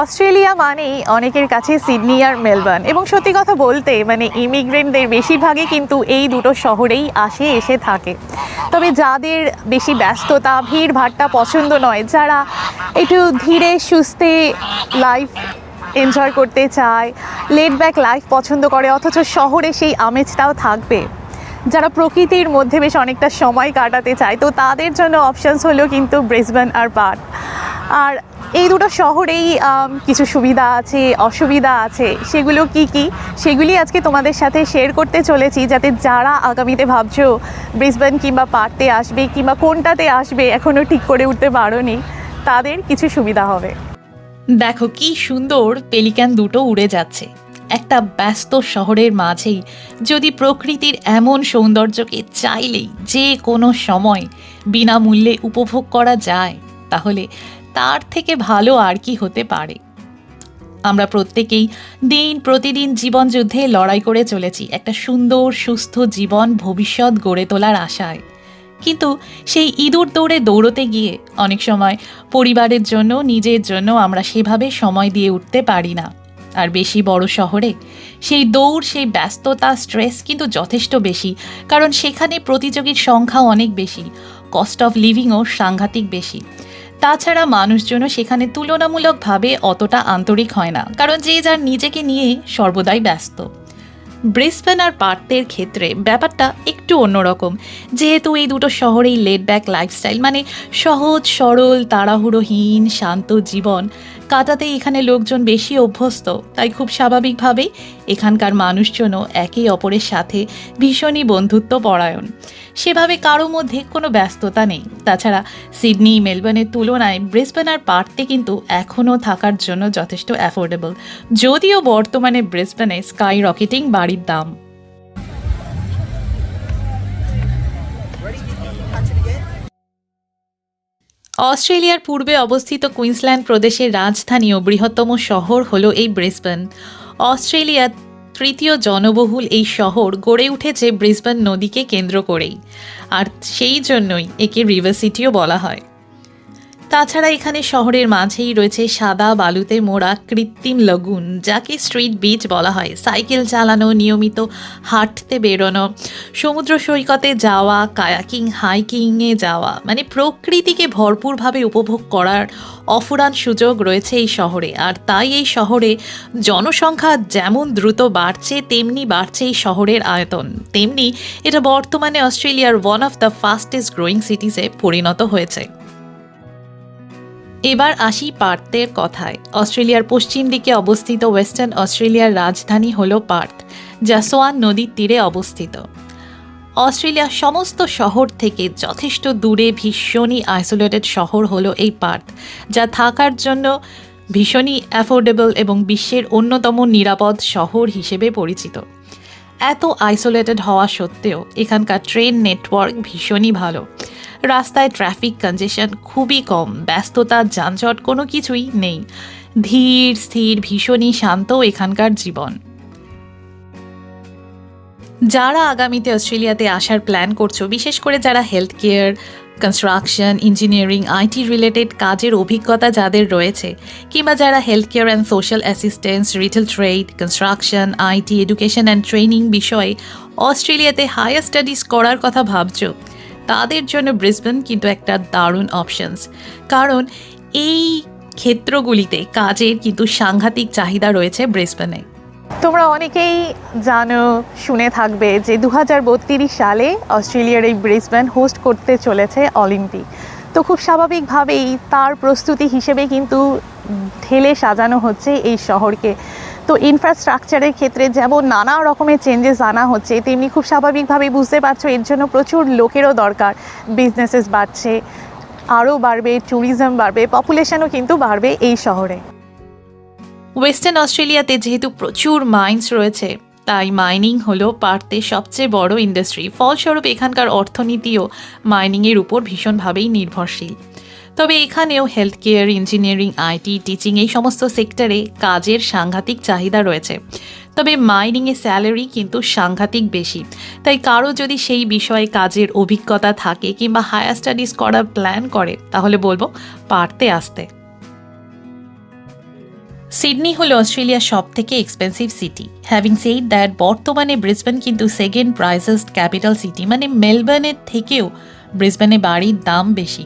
Australia মানেই অনেকের কাছে সিডনি আর মেলবোর্ন। এবং সত্যি কথা বলতে মানে ইমিগ্রেন্টদের বেশিরভাগই কিন্তু এই দুটো শহরেই আসে, এসে থাকে। তবে যাদের বেশি ব্যস্ততা ভিড় ভাট্টা পছন্দ নয়, যারা একটু ধীরে, সুস্থে লাইফ এনজয় করতে চায় লেট ব্যাক লাইফ পছন্দ করে, অথচ শহরে সেই আমেজটাও থাকবে। যারা প্রকৃতির মধ্যে বেশ অনেকটা সময় কাটাতে চায়, তো তাদের জন্য অপশানস হলো কিন্তু ব্রিসবেন আর পার্ট আর এই দুটো শহরেই কিছু সুবিধা আছে, অসুবিধা আছে, সেগুলো কি কি? সেগুলি আজকে তোমাদের সাথে শেয়ার করতে চলেছি যাতে যারা আগামীতে ভাবছ ব্রিসবেন কিংবা পার্টতে আসবে কিংবা কোনটাতে আসবে এখনও ঠিক করে উঠতে পারোনি, তাদের কিছু সুবিধা হবে। দেখো কি সুন্দর পেলিক্যান দুটো উড়ে যাচ্ছে। একটা ব্যস্ত শহরের মাঝেই, যদি প্রকৃতির এমন সৌন্দর্যকে চাইলেই যে কোনো সময় বিনামূল্যে উপভোগ করা যায়। তাহলে তার থেকে ভালো আর কি হতে পারে? আমরা প্রত্যেকেই দিন প্রতিদিন জীবনযুদ্ধে লড়াই করে চলেছি, একটা সুন্দর, সুস্থ জীবন, ভবিষ্যৎ গড়ে তোলার আশায়। কিন্তু সেই ইঁদুর দৌড়ে দৌড়তে গিয়ে অনেক সময় পরিবারের জন্য, নিজের জন্য আমরা সেভাবে সময় দিয়ে উঠতে পারি না। আর বেশি বড় শহরে সেই দৌড়, সেই ব্যস্ততা, স্ট্রেস কিন্তু যথেষ্ট বেশি, কারণ সেখানে প্রতিযোগীর সংখ্যা অনেক বেশি, কস্ট অফ লিভিংও সাংঘাতিক বেশি। তাছাড়া মানুষজন সেখানে তুলনামূলকভাবে অতটা আন্তরিক হয় না, কারণ যে যার নিজেকে নিয়ে সর্বদাই ব্যস্ত। ব্রিসবেন আর পার্থের ক্ষেত্রে ব্যাপারটা একটু অন্যরকম। যেহেতু এই দুটো শহরেই লেট ব্যাক লাইফস্টাইল মানে সহজ, সরল, তাড়াহুড়োহীন, শান্ত জীবন কাটাতে এখানে লোকজন বেশি অভ্যস্ত, তাই খুব স্বাভাবিকভাবেই এখানকার মানুষজনও একে অপরের সাথে ভীষণই বন্ধুত্ব পরায়ণ। সেভাবে কারও মধ্যে কোনো ব্যস্ততা নেই। তাছাড়া সিডনি, মেলবোর্নের তুলনায় ব্রিসবেন আর পার্থে কিন্তু এখনও থাকার জন্য যথেষ্ট অ্যাফোর্ডেবল, যদিও বর্তমানে ব্রিসবেনে স্কাই রকেটিং বাড়ির দাম। অস্ট্রেলিয়ার পূর্বে অবস্থিত কুইন্সল্যান্ড প্রদেশের রাজধানী ও বৃহত্তম শহর হল এই ব্রিসবেন। অস্ট্রেলিয়ার তৃতীয় জনবহুল এই শহর গড়ে উঠেছে ব্রিসবেন নদীকে কেন্দ্র করেই। আর সেই জন্যই একে রিভার সিটিও বলা হয়। তাছাড়া এখানে শহরের মাঝেই রয়েছে সাদা বালুতে মোড়া কৃত্রিম লগুন, যাকে স্ট্রিট বিচ বলা হয়। সাইকেল চালানো, নিয়মিত হাঁটতে বেরোনো, সমুদ্র সৈকতে যাওয়া, কায়াকিং, হাইকিংয়ে যাওয়া মানে প্রকৃতিকে ভরপুরভাবে উপভোগ করার অফুরান সুযোগ রয়েছে এই শহরে। আর তাই এই শহরে জনসংখ্যা যেমন দ্রুত বাড়ছে, তেমনি বাড়ছে এই শহরের আয়তন। তেমনি এটা বর্তমানে অস্ট্রেলিয়ার one of the fastest growing সিটিসে পরিণত হয়েছে। এবার আসি পার্থের কথায়। অস্ট্রেলিয়ার পশ্চিম দিকে অবস্থিত ওয়েস্টার্ন অস্ট্রেলিয়ার রাজধানী হল পার্থ, যা সোয়ান নদীর তীরে অবস্থিত। অস্ট্রেলিয়ার সমস্ত শহর থেকে যথেষ্ট দূরে ভীষণই আইসোলেটেড শহর হলো এই পার্থ, যা থাকার জন্য ভীষণই অ্যাফোর্ডেবল এবং বিশ্বের অন্যতম নিরাপদ শহর হিসেবে পরিচিত। এত আইসোলেটেড হওয়া সত্ত্বেও এখানকার ট্রেন নেটওয়ার্ক ভীষণই ভালো। রাস্তায় ট্রাফিক কনজেশন খুবই কম, ব্যস্ততা, যানজট কোনো কিছুই নেই। ধীর, স্থির, ভীষণই শান্ত এখানকার জীবন। যারা আগামীতে অস্ট্রেলিয়াতে আসার প্ল্যান করছ, বিশেষ করে যারা health care construction engineering IT related কাজের অভিজ্ঞতা যাদের রয়েছে, কিংবা যারা health care and social assistance retail trade construction IT education and training বিষয়ে অস্ট্রেলিয়াতে হায়ার স্টাডিজ করার কথা ভাবছ তাদের জন্য ব্রিসবেন কিন্তু একটা দারুণ অপশনস কারণ এই ক্ষেত্রগুলিতে কাজের কিন্তু সাংঘাতিক চাহিদা রয়েছে ব্রিসবেনে তোমরা অনেকেই জানো, শুনে থাকবে যে দু হাজার বত্রিশ সালে অস্ট্রেলিয়ার এই ব্রিসবেন হোস্ট করতে চলেছে অলিম্পিক তো খুব স্বাভাবিকভাবেই তার প্রস্তুতি হিসেবে কিন্তু ঢেলে সাজানো হচ্ছে এই শহরকে। তো ইনফ্রাস্ট্রাকচারের ক্ষেত্রে যেমন নানা রকমের চেঞ্জেস আনা হচ্ছে, তেমনি খুব স্বাভাবিকভাবেই বুঝতে পারছ এর জন্য প্রচুর লোকেরও দরকার। বিজনেসেস বাড়ছে, আরও বাড়বে ট্যুরিজম বাড়বে পপুলেশনও কিন্তু বাড়বে এই শহরে। ওয়েস্টার্ন অস্ট্রেলিয়াতে যেহেতু প্রচুর মাইন্স রয়েছে, তাই মাইনিং হলো পার্থের সবচেয়ে বড় ইন্ডাস্ট্রি ফলস্বরূপ এখানকার অর্থনীতিও মাইনিংয়ের উপর ভীষণভাবেই নির্ভরশীল। তবে এখানেও health care engineering IT teaching এই সমস্ত সেক্টরে কাজের সাংঘাতিক চাহিদা রয়েছে। তবে মাইনিংয়ের স্যালারি কিন্তু সাংঘাতিক বেশি। তাই কারও যদি সেই বিষয়ে কাজের অভিজ্ঞতা থাকে কিংবা হায়ার স্টাডিজ করার প্ল্যান করে, তাহলে বলব পারতে আসতে। সিডনি হলো অস্ট্রেলিয়ার সব থেকে expensive city having said that বর্তমানে ব্রিসবেন কিন্তু সেকেন্ড প্রাইসেস্ট ক্যাপিটাল সিটি মানে মেলবার্নের থেকেও ব্রিসবেনে বাড়ির দাম বেশি।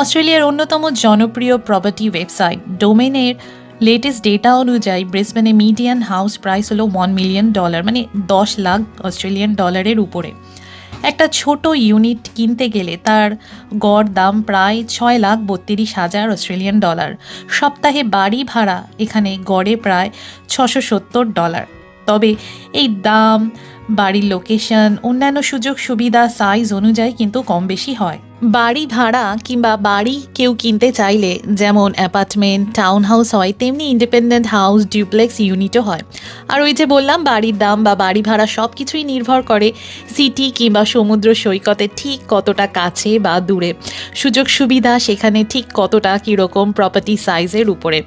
অস্ট্রেলিয়ার অন্যতম জনপ্রিয় প্রপার্টি ওয়েবসাইট ডোমেনের লেটেস্ট ডেটা অনুযায়ী ব্রিসবেনে মিডিয়ান হাউস প্রাইস হলো ওয়ান মিলিয়ন ডলার মানে দশ লাখ অস্ট্রেলিয়ান ডলারের উপরে। একটা ছোট ইউনিট কিনতে গেলে তার গড় দাম প্রায় ছয় লাখ বত্রিশ হাজার অস্ট্রেলিয়ান ডলার সপ্তাহে বাড়ি ভাড়া এখানে গড়ে প্রায় ছশো সত্তর ডলার তবে এই দাম, বাড়ির লোকেশন অন্যান্য সুযোগ সুবিধা সাইজ অনুযায়ী কিন্তু কম বেশি হয়। বাড়ি ভাড়া কিংবা বাড়ি কেউ কিনতে চাইলে, যেমন অ্যাপার্টমেন্ট টাউন হাউস হয়, তেমনি ইন্ডিপেন্ডেন্ট হাউস ডিউপ্লেক্স ইউনিটও হয়। আর ওই যে বললাম, বাড়ির দাম বা বাড়ি ভাড়া সব কিছুই নির্ভর করে সিটি কিংবা সমুদ্র সৈকতে ঠিক কতটা কাছে বা দূরে। সুযোগ সুবিধা সেখানে ঠিক কতটা কীরকম প্রপার্টি সাইজের উপরে।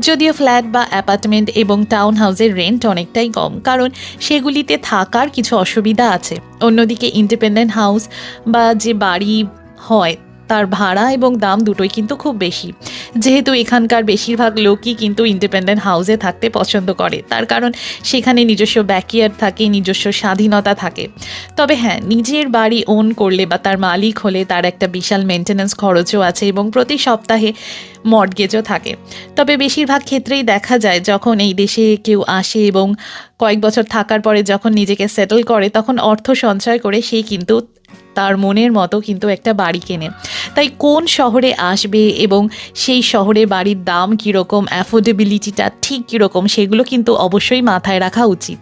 যদিও ফ্ল্যাট বা অ্যাপার্টমেন্ট এবং টাউন হাউসের রেন্ট অনেকটাই কম, কারণ সেগুলিতে থাকার কিছু অসুবিধা আছে। অন্যদিকে ইন্ডিপেন্ডেন্ট হাউস বা যে বাড়ি হয়, তার ভাড়া এবং দাম দুটোই কিন্তু খুব বেশি। যেহেতু এখানকার বেশিরভাগ লোকই কিন্তু ইন্ডিপেন্ডেন্ট হাউসে থাকতে পছন্দ করে, তার কারণ সেখানে নিজস্ব ব্যাকইয়ার্ড থাকে, নিজস্ব স্বাধীনতা থাকে। তবে হ্যাঁ নিজের বাড়ি ওন করলে বা তার মালিক হলে তার একটা বিশাল মেনটেন্যান্স খরচও আছে এবং প্রতি সপ্তাহে মর্টগেজও থাকে। তবে বেশিরভাগ ক্ষেত্রেই দেখা যায়, যখন এই দেশে কেউ আসে এবং কয়েক বছর থাকার পরে যখন নিজেকে সেটেল করে, তখন অর্থ সঞ্চয় করে সে কিন্তু তার মনের মতো কিন্তু একটা বাড়ি কেনে তাই কোন শহরে আসবে এবং সেই শহরে বাড়ির দাম কীরকম অ্যাফোর্ডেবিলিটিটা ঠিক কীরকম, সেগুলো কিন্তু অবশ্যই মাথায় রাখা উচিত।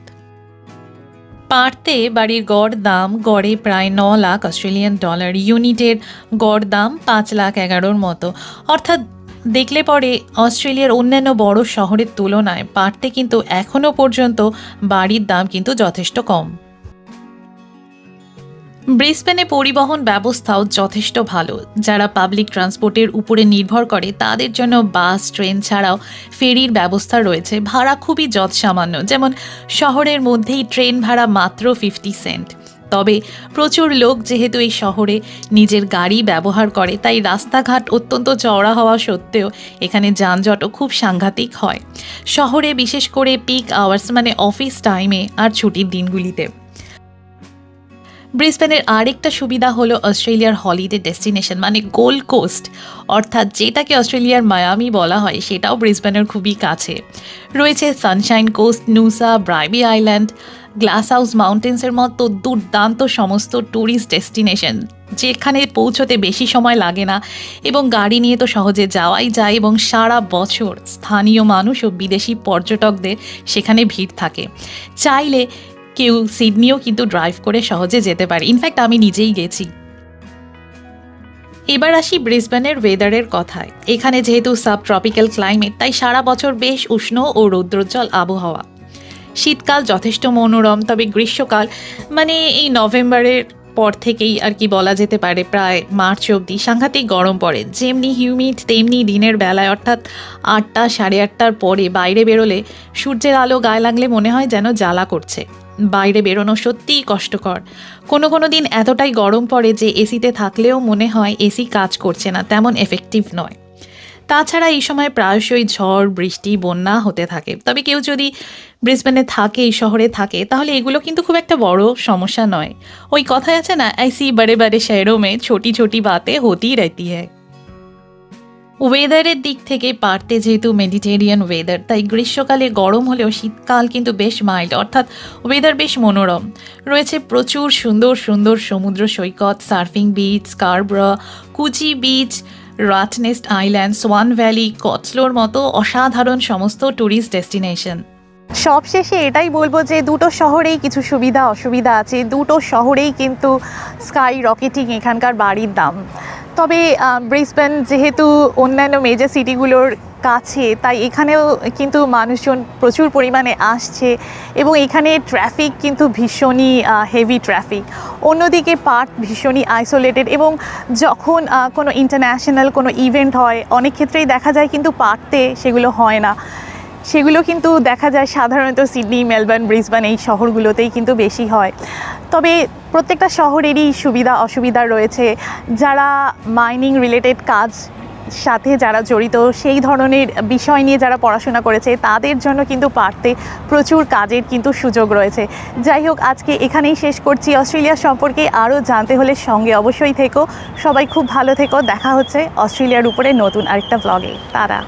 পারতে বাড়ির গড় দাম গড়ে প্রায় ন লাখ অস্ট্রেলিয়ান ডলার ইউনিটের গড় দাম পাঁচ লাখ এগারোর মতো। অর্থাৎ দেখলে পরে অস্ট্রেলিয়ার অন্যান্য বড় শহরের তুলনায় পারতে কিন্তু এখনও পর্যন্ত বাড়ির দাম কিন্তু যথেষ্ট কম। ব্রিসবেনে পরিবহন ব্যবস্থাও যথেষ্ট ভালো। যারা পাবলিক ট্রান্সপোর্টের উপরে নির্ভর করে, তাদের জন্য বাস, ট্রেন ছাড়াও ফেরির ব্যবস্থা রয়েছে। ভাড়া খুবই যৎসামান্য। যেমন শহরের মধ্যেই ট্রেন ভাড়া মাত্র ফিফটি সেন্ট তবে প্রচুর লোক যেহেতু এই শহরে নিজের গাড়ি ব্যবহার করে, তাই রাস্তাঘাট অত্যন্ত চওড়া হওয়া সত্ত্বেও এখানে যানজটও খুব সাংঘাতিক হয়। শহরে বিশেষ করে পিক আওয়ার্স মানে অফিস টাইমে আর ছুটির দিনগুলিতে। ব্রিসবেনের আরেকটা সুবিধা হলো অস্ট্রেলিয়ার হলিডে ডেস্টিনেশন মানে গোল্ড কোস্ট অর্থাৎ যেটাকে অস্ট্রেলিয়ার মায়ামি বলা হয়, সেটাও ব্রিসবেনের খুবই কাছে। রয়েছে Sunshine Coast Noosa Bribie Island Glass House মাউন্টেন্সের মতো দুর্দান্ত সমস্ত ট্যুরিস্ট ডেস্টিনেশন যেখানে পৌঁছতে বেশি সময় লাগে না এবং গাড়ি নিয়ে তো সহজে যাওয়াই যায় এবং সারা বছর স্থানীয় মানুষ ও বিদেশি পর্যটকদের সেখানে ভিড় থাকে। চাইলে কেউ সিডনিও কিন্তু ড্রাইভ করে সহজে যেতে পারে। ইনফ্যাক্ট আমি নিজেই গেছি। এবার আসি ব্রিসবেনের ওয়েদারের কথায়। এখানে যেহেতু সাব ট্রপিক্যাল ক্লাইমেট তাই সারা বছর বেশ উষ্ণ ও রৌদ্রোজ্জ্বল আবহাওয়া। শীতকাল যথেষ্ট মনোরম, তবে গ্রীষ্মকাল মানে এই নভেম্বরের পর থেকেই আর কি বলা যেতে পারে, প্রায় মার্চ অবধি সাংঘাতিক গরম পড়ে। যেমনি হিউমিড তেমনি দিনের বেলায়, অর্থাৎ আটটা সাড়ে আটটার পরে বাইরে বেরোলে সূর্যের আলো গায়ে লাগলে মনে হয় যেন জ্বালা করছে। বাইরে বেরোনো সত্যিই কষ্টকর। কোনো কোনো দিন এতটাই গরম পড়ে যে এসিতে থাকলেও মনে হয় এসি কাজ করছে না, তেমন এফেক্টিভ নয়। তাছাড়া এই সময় প্রায়শই ঝড়, বৃষ্টি, বন্যা হতে থাকে। তবে কেউ যদি ব্রিসবেনে থাকে, এই শহরে থাকে, তাহলে এগুলো কিন্তু খুব একটা বড় সমস্যা নয়। ওই কথাই আছে না আইসি বারে বারে শহরোমে ছোটি ছোটি বাতে হতেই রাইতি হয় ওয়েদারের দিক থেকে পারতে যেহেতু মেডিটেরিয়ান ওয়েদার তাই গ্রীষ্মকালে গরম হলেও শীতকাল কিন্তু বেশ মাইল্ড অর্থাৎ ওয়েদার বেশ মনোরম। রয়েছে প্রচুর সুন্দর সুন্দর সমুদ্র সৈকত surfing beach Scarborough Coogee beach Rottnest Island Swan Valley কটসলোর মতো অসাধারণ সমস্ত ট্যুরিস্ট ডেস্টিনেশন সবশেষে এটাই বলব যে দুটো শহরেই কিছু সুবিধা, অসুবিধা আছে। দুটো শহরেই কিন্তু স্কাই রকেটিং এখানকার বাড়ির দাম। তবে ব্রিসবেন যেহেতু অন্যান্য মেজর সিটিগুলোর কাছে, তাই এখানেও কিন্তু মানুষজন প্রচুর পরিমাণে আসছে এবং এখানে ট্রাফিক কিন্তু ভীষণই হেভি ট্রাফিক অন্যদিকে পার্ক ভীষণই আইসোলেটেড এবং যখন কোনো ইন্টারন্যাশনাল কোনো ইভেন্ট হয়, অনেক ক্ষেত্রেই দেখা যায় কিন্তু পার্কতে সেগুলো হয় না। সেগুলো কিন্তু দেখা যায় সাধারণত সিডনি, মেলবোর্ন, ব্রিসবেন এই শহরগুলোতেই কিন্তু বেশি হয়। তবে প্রত্যেকটা শহরেরই সুবিধা, অসুবিধা রয়েছে। যারা মাইনিং রিলেটেড কাজ সাথে যারা জড়িত, সেই ধরনের বিষয় নিয়ে যারা পড়াশোনা করেছে, তাদের জন্য কিন্তু পারতে প্রচুর কাজের কিন্তু সুযোগ রয়েছে। যাই হোক, আজকে এখানেই শেষ করছি। অস্ট্রেলিয়া সম্পর্কে আরও জানতে হলে সঙ্গে অবশ্যই থেকো। সবাই খুব ভালো থেকো। দেখা হচ্ছে অস্ট্রেলিয়ার উপরে নতুন আরেকটা ব্লগে তারা।